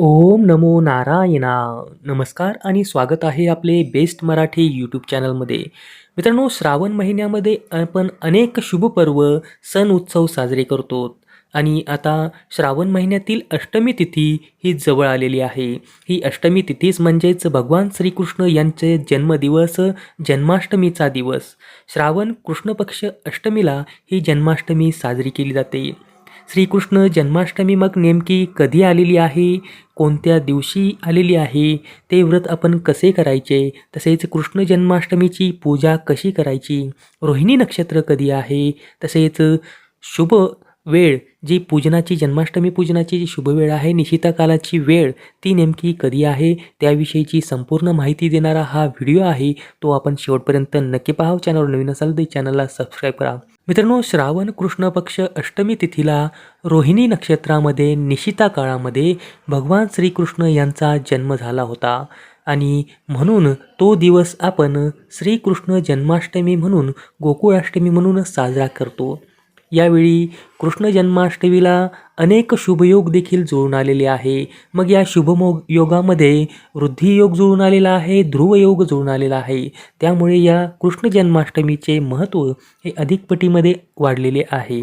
ओम नमो नारायणा. नमस्कार आणि स्वागत आहे आपले बेस्ट मराठी यूट्यूब चॅनलमध्ये. मित्रांनो श्रावण महिन्यामध्ये आपण अनेक शुभपर्व सण उत्सव साजरे करतो. आणि आता श्रावण महिन्यातील अष्टमी तिथी ही जवळ आलेली आहे. ही अष्टमी तिथीच म्हणजेच भगवान श्रीकृष्ण यांचे जन्मदिवस जन्माष्टमीचा दिवस. श्रावण कृष्णपक्ष अष्टमीला ही जन्माष्टमी साजरी केली जाते. श्रीकृष्ण जन्माष्टमी मग नेमकी कधी आलेली आहे? कोणत्या दिवशी आलेली आहे? ते व्रत आपण कसे करायचे? तसेच कृष्ण जन्माष्टमीची पूजा कशी करायची? रोहिणी नक्षत्र कधी आहे? तसेच शुभ वेळ जी पूजनाची जन्माष्टमी पूजनाची जी शुभवेळ आहे निशिता कालाची वेळ ती नेमकी कधी आहे? त्याविषयीची संपूर्ण माहिती देणारा हा व्हिडिओ आहे तो आपण शेवटपर्यंत नक्की पाहाव. चॅनलवर नवीन असाल तर चॅनलला सबस्क्राईब करा. मित्रांनो श्रावण कृष्ण पक्ष अष्टमी तिथीला रोहिणी नक्षत्रामध्ये निशिता काळामध्ये भगवान श्रीकृष्ण यांचा जन्म झाला होता. आणि म्हणून तो दिवस आपण श्रीकृष्ण जन्माष्टमी म्हणून गोकुळाष्टमी म्हणून साजरा करतो. यावेळी कृष्ण जन्माष्टमीला अनेक शुभयोग देखील जुळून आलेले आहे. मग या शुभमो योगामध्ये वृद्धियोग जुळून आलेला आहे ध्रुवयोग जुळून आलेला आहे. त्यामुळे या कृष्ण जन्माष्टमीचे महत्त्व हे अधिक पटीमध्ये वाढलेले आहे.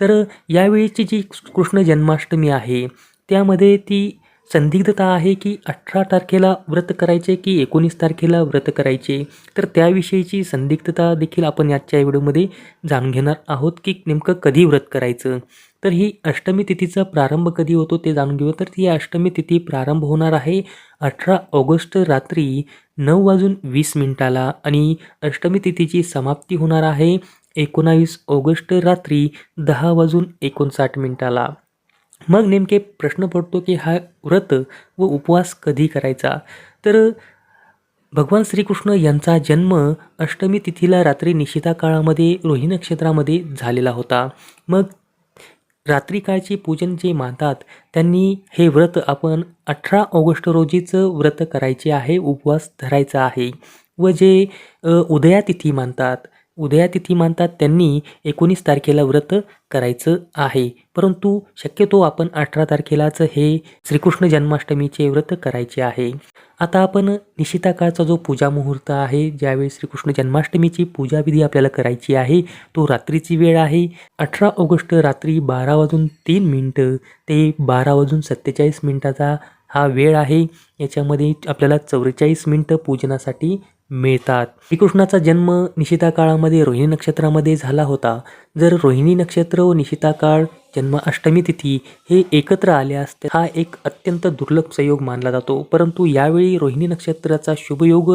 तर यावेळीची जी कृष्ण जन्माष्टमी आहे त्यामध्ये ती संदिग्धता आहे की अठरा तारखेला व्रत करायचे की एकोणीस तारखेला व्रत करायचे? तर त्याविषयीची संदिग्धता देखील आपण याच्या व्हिडिओमध्ये जाणून घेणार आहोत की नेमकं कधी व्रत करायचं? तर ही अष्टमी तिथीचा प्रारंभ कधी होतो ते जाणून घेऊ तर ती अष्टमी तिथी प्रारंभ होणार आहे अठरा ऑगस्ट रात्री नऊ वाजून वीस मिनिटाला आणि अष्टमी तिथीची समाप्ती होणार आहे एकोणावीस ऑगस्ट रात्री दहा वाजून एकोणसाठ मिनिटाला. मग नेमके प्रश्न पडतो की हा व्रत व उपवास कधी करायचा? तर भगवान श्रीकृष्ण यांचा जन्म अष्टमी तिथीला रात्री निशिता काळामध्ये रोही नक्षत्रामध्ये झालेला होता. मग रात्री काळची पूजन जे मानतात त्यांनी हे व्रत आपण अठरा ऑगस्ट रोजीचं व्रत करायचे आहे उपवास धरायचा आहे. व जे उदयातिथी मानतात उदयातिथी मानतात त्यांनी एकोणीस तारखेला व्रत करायचं आहे. परंतु शक्यतो आपण अठरा तारखेलाच हे श्रीकृष्ण जन्माष्टमीचे व्रत करायचे आहे. आता आपण निशिताकाळचा जो पूजा मुहूर्त आहे ज्यावेळी श्रीकृष्ण जन्माष्टमीची पूजाविधी आपल्याला करायची आहे तो रात्रीची वेळ आहे. अठरा ऑगस्ट रात्री बारा वाजून तीन मिनटं ते बारा वाजून सत्तेचाळीस मिनटाचा हा वेळ आहे. याच्यामध्ये आपल्याला चौवेचाळीस मिनटं पूजनासाठी मिळतात. श्रीकृष्णाचा जन्म निशिता काळामध्ये रोहिणी नक्षत्रामध्ये झाला होता. जर रोहिणी नक्षत्र व निशिता काळ जन्म अष्टमी तिथी हे एकत्र आले असते हा एक अत्यंत दुर्लभ संयोग मानला जातो. परंतु यावेळी रोहिणी नक्षत्राचा शुभयोग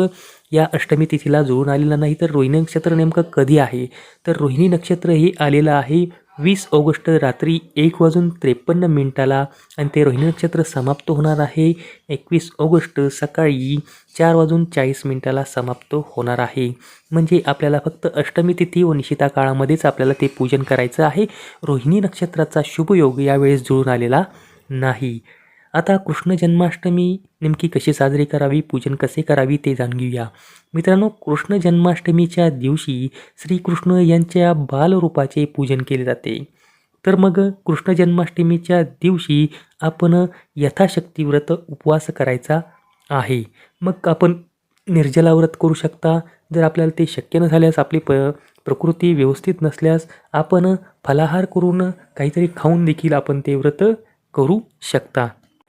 या अष्टमी तिथीला जुळून आलेला नाही. तर रोहिणी नक्षत्र नेमकं कधी आहे? तर रोहिणी नक्षत्र हे आलेलं आहे वीस ऑगस्ट रात्री एक वाजून त्रेपन्न मिनिटाला आणि ते रोहिणी नक्षत्र समाप्त होणार आहे. एकवीस ऑगस्ट सकाळी चार वाजून चाळीस मिनिटाला समाप्त होणार आहे. म्हणजे आपल्याला फक्त अष्टमी तिथी व निशिता काळामध्येच आपल्याला ते पूजन करायचं आहे. रोहिणी नक्षत्राचा शुभयोग यावेळेस जुळून आलेला नाही. आता कृष्ण जन्माष्टमी नेमकी कशी साजरी करावी पूजन कसे करावी ते जाणून घेऊया मित्रांनो कृष्ण जन्माष्टमीच्या दिवशी श्रीकृष्ण यांच्या बालरूपाचे पूजन केले जाते. तर मग कृष्ण जन्माष्टमीच्या दिवशी आपण यथाशक्ती व्रत उपवास करायचा आहे. मग आपण निर्जला व्रत करू शकता. जर आपल्याला ते शक्य न झाल्यास आपली प प्रकृती व्यवस्थित नसल्यास आपण फलाहार करून काहीतरी खाऊन देखील आपण ते व्रत करू शकता.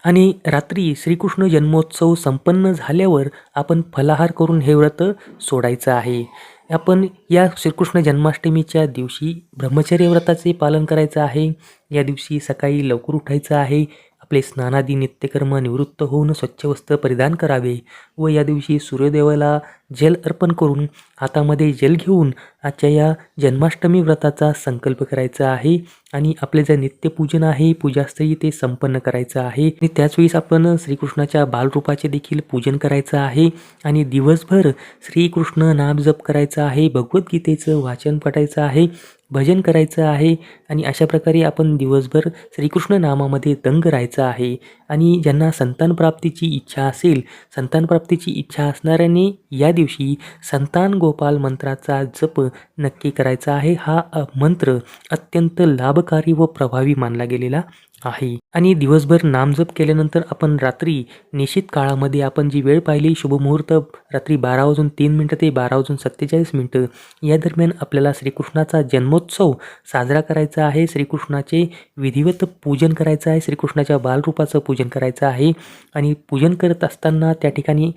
आणि रात्री श्रीकृष्ण जन्मोत्सव संपन्न झाल्यावर आपण फलाहार करून हे व्रत सोडायचं आहे. आपण या श्रीकृष्ण जन्माष्टमीच्या दिवशी ब्रह्मचर्य व्रताचे पालन करायचं आहे. या दिवशी सकाळी लवकर उठायचं आहे. आपले स्नानादी नित्यकर्म निवृत्त होऊन स्वच्छ वस्त्र परिधान करावे व या दिवशी सूर्यदेवाला जल अर्पण करून हातामध्ये जल घेऊन आजच्या या जन्माष्टमी व्रताचा संकल्प करायचा आहे आणि आपले जे नित्यपूजन आहे पूजास्थळी ते संपन्न करायचं आहे. आणि त्याच वेळेस आपण श्रीकृष्णाच्या बालरूपाचे देखील पूजन करायचं आहे आणि दिवसभर श्रीकृष्ण नाम जप करायचा आहे भगवद्गीतेचं वाचन पटायचं आहे. भजन करायचं आहे आणि अशा प्रकारे आपण दिवसभर श्रीकृष्ण नामामध्ये दंग राहायचं आहे. आणि ज्यांना संतानप्राप्तीची इच्छा असेल संतानप्राप्तीची इच्छा असणाऱ्यांनी या दिवशी संतान गोपाल मंत्राचा जप नक्की करायचा आहे. हा मंत्र अत्यंत लाभकारी व प्रभावी मानला गेलेला आहे. आणि दिवसभर नामजप केल्यानंतर आपण रात्री निश्चित काळामध्ये आपण जी वेळ पाहिली शुभमुहूर्त रात्री बारा वाजून तीन मिनटं ते बारा वाजून सत्तेचाळीस मिनटं या दरम्यान आपल्याला श्रीकृष्णाचा जन्मोत्सव साजरा करायचा आहे. श्रीकृष्णाचे विधिवत पूजन करायचं आहे. श्रीकृष्णाच्या बालरूपाचं पूजन करायचं आहे. आणि पूजन करत असताना त्या ठिकाणी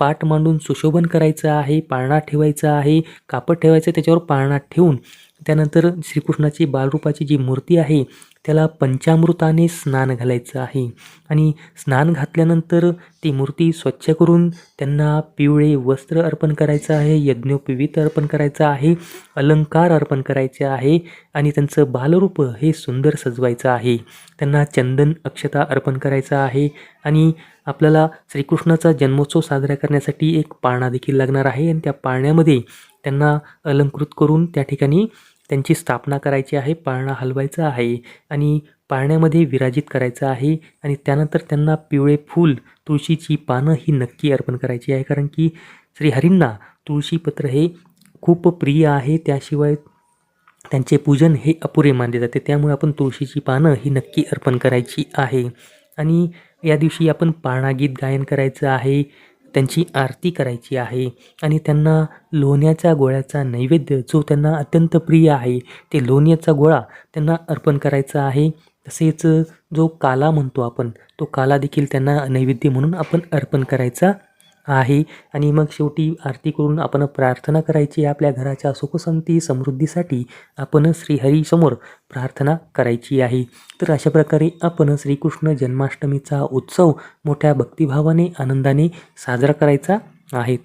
पाठ मांडून सुशोभन करायचं आहे पाळणा ठेवायचा आहे कापड ठेवायचं त्याच्यावर पाळणा ठेवून त्यानंतर श्रीकृष्णाची बालरूपाची जी मूर्ती आहे त्याला पंचामृताने स्नान घालायचं आहे. आणि स्नान घातल्यानंतर ती मूर्ती स्वच्छ करून त्यांना पिवळे वस्त्र अर्पण करायचं आहे यज्ञोपवीत अर्पण करायचं आहे अलंकार अर्पण करायचे आहे आणि त्यांचं बालरूप हे सुंदर सजवायचं आहे. त्यांना चंदन अक्षता अर्पण करायचं आहे आणि आपल्याला श्रीकृष्णाचा जन्मोत्सव साजरा करण्यासाठी एक पाळणा देखील लागणार आहे आणि त्या पाळण्यामध्ये त्यांना अलंकृत करून त्या ठिकाणी त्यांची स्थापना करायची आहे पाळणा हलवायचा आहे आणि पाळण्यामध्ये विराजित करायचं आहे आणि त्यानंतर त्यांना पिवळे फूल तुळशीची पानं ही नक्की अर्पण करायची आहे. कारण की श्रीहरींना तुळशीपत्र हे खूप प्रिय आहे. त्याशिवाय त्यांचे पूजन हे अपुरे मानले जाते. त्यामुळे आपण तुळशीची पानं ही नक्की अर्पण करायची आहे. आणि या दिवशी आपण पाळणा गीत गायन करायचं आहे. त्यांची आरती करायची आहे आणि त्यांना लोण्याच्या गोळ्याचा नैवेद्य जो त्यांना अत्यंत प्रिय आहे ते लोण्याचा गोळा त्यांना अर्पण करायचा आहे. तसेच जो काला म्हणतो आपण तो काला देखील त्यांना नैवेद्य म्हणून आपण अर्पण करायचा आहे. आणि मग शेवटी आरती करून आपण प्रार्थना करायची आपल्या घराच्या सुखसंती समृद्धीसाठी आपण श्रीहरीसमोर प्रार्थना करायची आहे. तर अशा प्रकारे आपण श्रीकृष्ण जन्माष्टमीचा उत्सव मोठ्या भक्तिभावाने आनंदाने साजरा करायचा आहे.